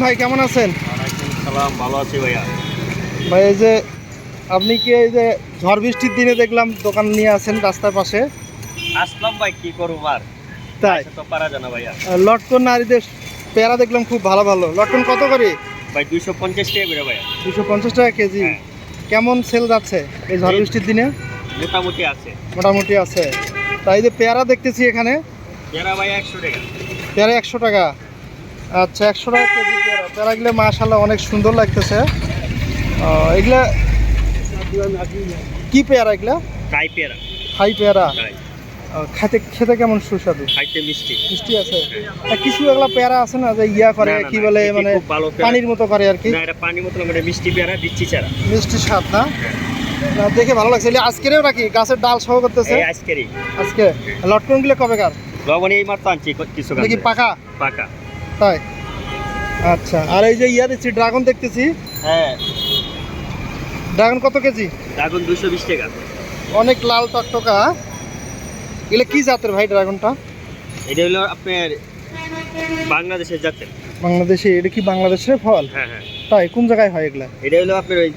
ভাই কেমন আছেন? সালাম ভালো আছি ভাইয়া। ভাই এই যে আপনি কি এই যে ঝড় বৃষ্টির দিনে দেখলাম দোকান নিয়ে আছেন রাস্তার পাশে? আসলাম ভাই কি করব আর? তাই? তো পারা জানা ভাইয়া। লটকন নারীদের পেয়ারা দেখলাম খুব ভালো ভালো। লটকন কত করে? ভাই দুইশো পঞ্চাশ টাকা বেরো ভাইয়া। দুশো পঞ্চাশ টাকা কেজি। হ্যাঁ। কেমন সেল যাচ্ছে এই ঝড় বৃষ্টির দিনে? মোটামুটি আছে। মোটামুটি আছে। তাই যে পেয়ারা দেখতেছি এখানে। এরা ভাই একশো টাকা। পেয়ারা একশো টাকা। আচ্ছা একশো টাকা কেজি। পেয়ারা পেয়ারাগুলো মাশাল্লাহ অনেক সুন্দর লাগতেছে। এগুলা কি পেয়ারা এগুলা? ট্রাই পেয়ারা। হাই পেয়ারা। আহ, খেতে কেমন সুস্বাদু? খাইতে মিষ্টি। মিষ্টি আছে? কিছু এগুলা পেয়ারা আছে না যে ইয়া করে কি বলে মানে। পানির মতো করে আর কি? না এটা পানির মতো মানে মিষ্টি পেয়ারা দিচ্ছি চারা। মিষ্টি স্বাদ না? না, দেখে ভালো লাগছে। আজকেরও নাকি গাছের ডাল সহ করতেছে? এই আজকেরই। আজকে? লটকনগুলো কবে কার? লবণ এই মাত্র আনছি কিছু নাকি পাকা? পাকা। তাই? আচ্ছা আর এই যে ইয়া দেখছি ড্রাগন দেখতেছি। হ্যাঁ। ড্রাগন কত কেজি? ড্রাগন দুশো বিশ টাকা। অনেক লাল টকটকা। এগুলো কি জাতের ভাই ড্রাগনটা? এটা হলো আপনার বাংলাদেশের জাতের। বাংলাদেশে এটা কি বাংলাদেশের ফল? হ্যাঁ হ্যাঁ। তাই কোন জায়গায় হয় এগুলা? এটা হলো আপনার ওই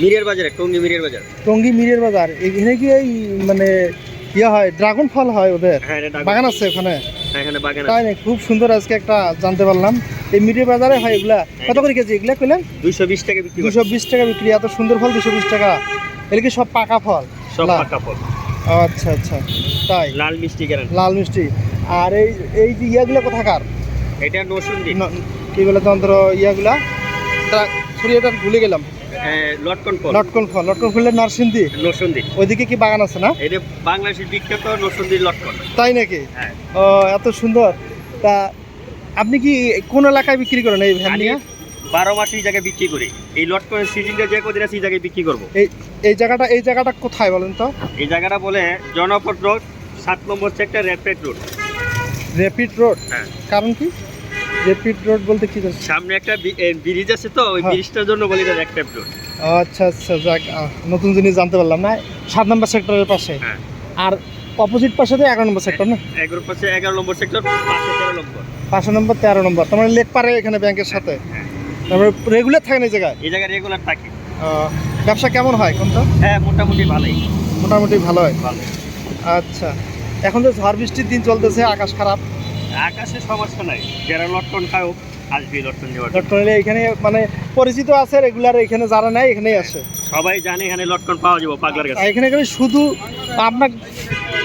মিরের বাজারে টঙ্গি মিরের বাজার। টঙ্গি মিরের বাজার। এখানে কি এই মানে ইয়া হয় ড্রাগন ফল হয় ওদের? হ্যাঁ বাগান আছে ওখানে? এখানে বাগান তাই না খুব সুন্দর আজকে একটা জানতে পারলাম। এই মিরের বাজারে হয় এগুলা। কত করে কেজি? এগুলা কইলেন? দুইশো বিশ টাকা বিক্রি দুশো বিশ টাকা বিক্রি। এত সুন্দর ফল দুশো বিশ টাকা। এগুলো কি সব পাকা ফল? সব। পাকা ফল। আচ্ছা আচ্ছা। তাই? লাল মিষ্টি গ্যারান্টি লাল মিষ্টি। আর এই এই যে ইয়াগুলো কোথাকার? এটা নসুন্দি কি বলে তন্ত্র ইয়াগুলা? সরি এটা ভুলে গেলাম। লটকন ফল। লটকন ফল লটকন ফুলের নরসিংদী নসুন্দি ওইদিকে কি বাগান আছে না? এটা বাংলাদেশের বিখ্যাত লটকন। তাই নাকি? হ্যাঁ। ও এত সুন্দর। তা আপনি কি কোন এলাকায় বিক্রি করেন এই ভ্যান নিয়ে? বারো মাস এই জায়গায় বিক্রি করি। এই লটকনের সিজনটা যে কদিন আছে এই জায়গায় বিক্রি করব। এই এই জায়গাটা এই জায়গাটা কোথায় বলেন তো? এই জায়গাটা বলে জনপদ রোড সাত নম্বর sector rapid road rapid road হ্যাঁ। কারণ কি? র্যাপিড রোড বলতে কি সামনে একটা ব্রিজ আছে তো ওই হ্যাঁ। ব্রিজটার জন্য বলি এটা রেপেড রোড আচ্ছা আচ্ছা যাক নতুন জিনিস জানতে পারলাম না। সাত নম্বর সেক্টরের পাশে। হ্যাঁ। আর অপোজিট পাশে তো এগারো নম্বর সেক্টর না? এগারো পাশে এগারো নম্বর সেক্টর পাশে তেরো নম্বর। পাঁচশো নম্বর তেরো নম্বর। তার মানে লেক পারে এখানে ব্যাংকের সাথে। হ্যাঁ। তারপরে রেগুলার থাকেন এই জায়গায়? এই জায়গায় রেগুলার থাকি। ব্যবসা কেমন হয় কোনটা হ্যাঁ মোটামুটি ভালোই। মোটামুটি ভালো হয়। ভালো আচ্ছা। এখন তো ঝড় বৃষ্টির দিন চলতেছে আকাশ খারাপ। আকাশে সমস্যা নাই। যারা লটকন খাও আসবি লটকন নেওয়ার জন্য। ডক্টর এখানে মানে পরিচিত আছে রেগুলার এখানে যারা নেয় এখানেই আসে। সবাই জানে এখানে লটকন পাওয়া যাব পাগলার কাছে। এখানে করে শুধু আপনার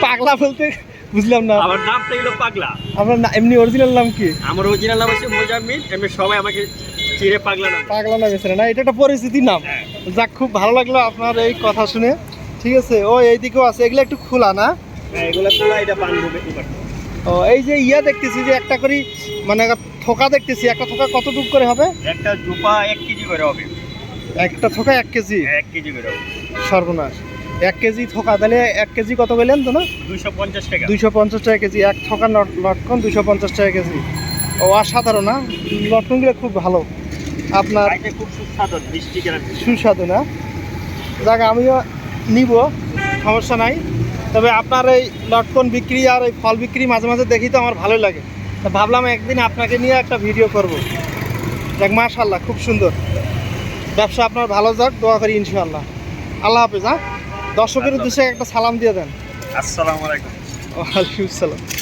পাগলা বলতে বুঝলাম না। আমার নামটা হলো পাগলা। না- এমনি অরিজিনাল নাম কি? আমার অরিজিনাল নাম হচ্ছে মোজাম্মিল এমনি সবাই আমাকে চিরে পাগলা নাম। পাগলা নাম এসে না এটা একটা পরিচিতি নাম। হ্যাঁ। যাক খুব ভালো লাগল আপনার এই কথা শুনে। ঠিক আছে ও এইদিকেও আছে এগুলো একটু খোলা না? হ্যাঁ, এগুলো খোলা এটা বেশি ও এই যে ইয়া দেখতেছি যে একটা করে মানে থোকা দেখতেছি একটা থোকা কতটুকু করে হবে? একটা জুপা এক কেজি করে হবে। একটা থোকা এক কেজি? এক কেজি করে হবে। সর্বনাশ। এক কেজি থোকা তাহলে এক কেজি কত বললেন তো না? দুইশো পঞ্চাশ টাকা। দুইশো পঞ্চাশ টাকা কেজি এক থোকা লট- লটকন দুইশো পঞ্চাশ টাকা কেজি। ও অসাধারণ না লটকনগুলো খুব ভালো। আপনার খুব সুস্বাদু সুস্বাদু না? যাক আমিও নিব সমস্যা নাই। তবে আপনার এই লটকন বিক্রি আর এই ফল বিক্রি মাঝে মাঝে দেখি তো আমার ভালোই লাগে। তা ভাবলাম একদিন আপনাকে নিয়ে একটা ভিডিও করব। দেখ মাশাল্লাহ খুব সুন্দর। ব্যবসা আপনার ভালো যাক দোয়া করি ইনশাল্লাহ আল্লাহ হাফেজ হ্যাঁ? দর্শকের উদ্দেশ্যে একটা সালাম দিয়ে দেন। আসসালামু আলাইকুম। ওয়ালাইকুম সালাম